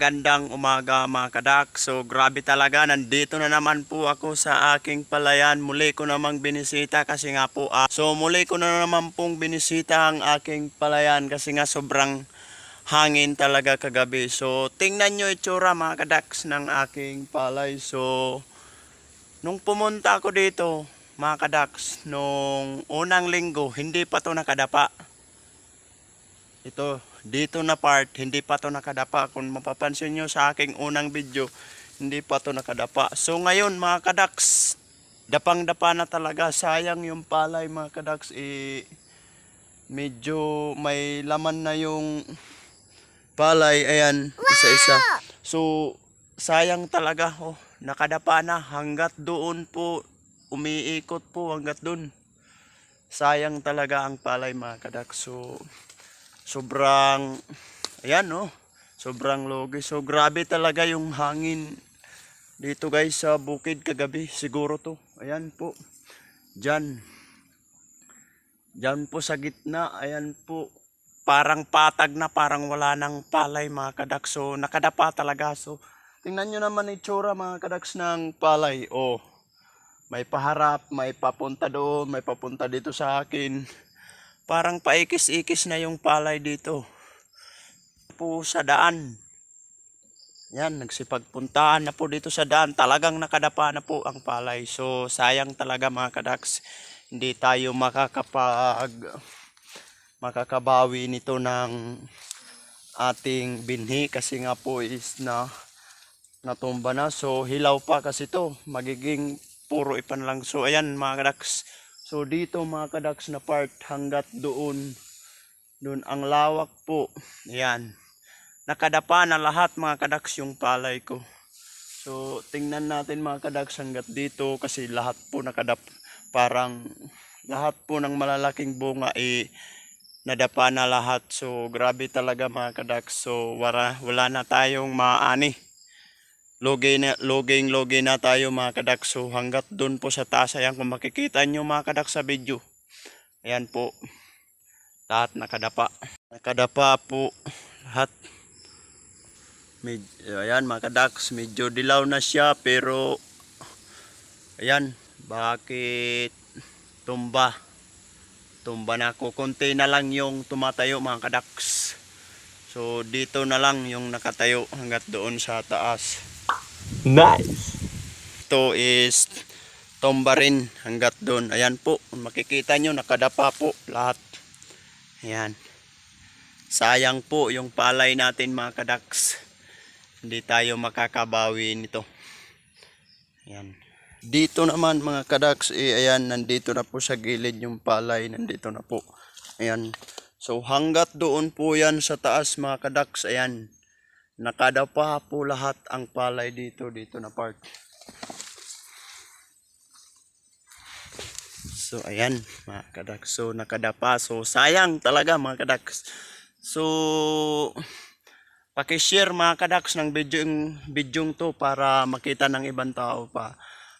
Magandang umaga mga kadak. So grabe talaga, nandito na naman po ako sa aking palayan. Muli ko namang binisita kasi nga po. ah, so muli ko na naman pong binisita ang aking palayan kasi nga sobrang hangin talaga kagabi. So tingnan nyo itsura mga kadaks ng aking palay. So nung pumunta ako dito mga kadaks, nung unang linggo, hindi pa to nakadapa. Ito, dito na part, hindi pa to nakadapa. Kung mapapansin nyo sa aking unang video, hindi pa to nakadapa. So ngayon mga kadaks, dapang-dapa na talaga. Sayang yung palay mga kadaks. Eh, medyo may laman na yung palay. Ayan, isa-isa. So, sayang talaga. Oh, nakadapa na. Hanggat doon po, umiikot po hanggat doon. Sayang talaga ang palay mga kadaks. So, sobrang ayan no? Sobrang logi. So grabe talaga yung hangin dito guys sa bukid kagabi. Siguro to. Ayan po. Dyan dyan po sa gitna. Ayan po. Parang patag na. Parang wala nang palay mga kadaks so nakadapa talaga. So tingnan nyo naman itsura mga kadaks ng palay. Oh may paharap may papunta doon may papunta dito sa akin parang paikis-ikis na yung palay dito. Po sa daan. Yan, nagsipagpuntaan na po dito sa daan. Talagang nakadapa na po ang palay. So, sayang talaga mga kadaks. Hindi tayo makakapag makakabawi nito ng ating binhi kasi nga po is na natumba na. So, hilaw pa kasi to. Magiging puro ipan lang. So, ayan mga kadaks. So dito mga kadaks na part hanggat doon doon ang lawak po. Ayan. Nakadapa na lahat mga kadaks yung palay ko. So tingnan natin mga kadaks hanggat dito kasi lahat po nakadap parang lahat po ng malalaking bunga eh nadapa na lahat. So grabe talaga mga kadaks. So wala, wala na tayong maani logay na loging logay na tayo mga kadak. So hanggat doon po sa taas ayan kung makikita nyo mga kadak sa video. Ayan po. Lahat nakadapa. Nakadapa po. Lahat. Med, ayan mga kadaks medyo dilaw na siya pero ayan bakit tumba? Tumba na ko konti na lang yung tumatayo mga kadaks. So dito na lang yung nakatayo hanggat doon sa taas Nice. ito is tomba rin hanggat doon. Ayan po, makikita nyo, nakadapa po lahat. Ayan. Sayang po yung palay natin mga kadaks. Hindi tayo makakabawi nito. Ayan. Dito naman mga kadaks, eh, ayan, nandito na po sa gilid yung palay. Nandito na po. Ayan. So hanggat doon po yan sa taas mga kadaks, ayan. Nakadapa po lahat ang palay dito, dito na part. So, ayan, mga kadaks. So, nakadapa. So, sayang talaga, mga kadaks. So, pakishare mga kadaks ng video bidyong to para makita ng ibang tao pa.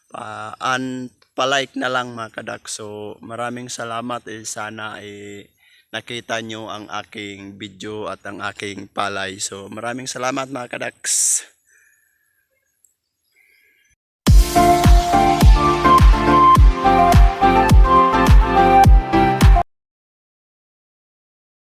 Pa, an, palike na lang mga kadaks. So, maraming salamat. Eh, sana eh, nakita nyo ang aking video at ang aking palay. So, maraming salamat mga kadaks.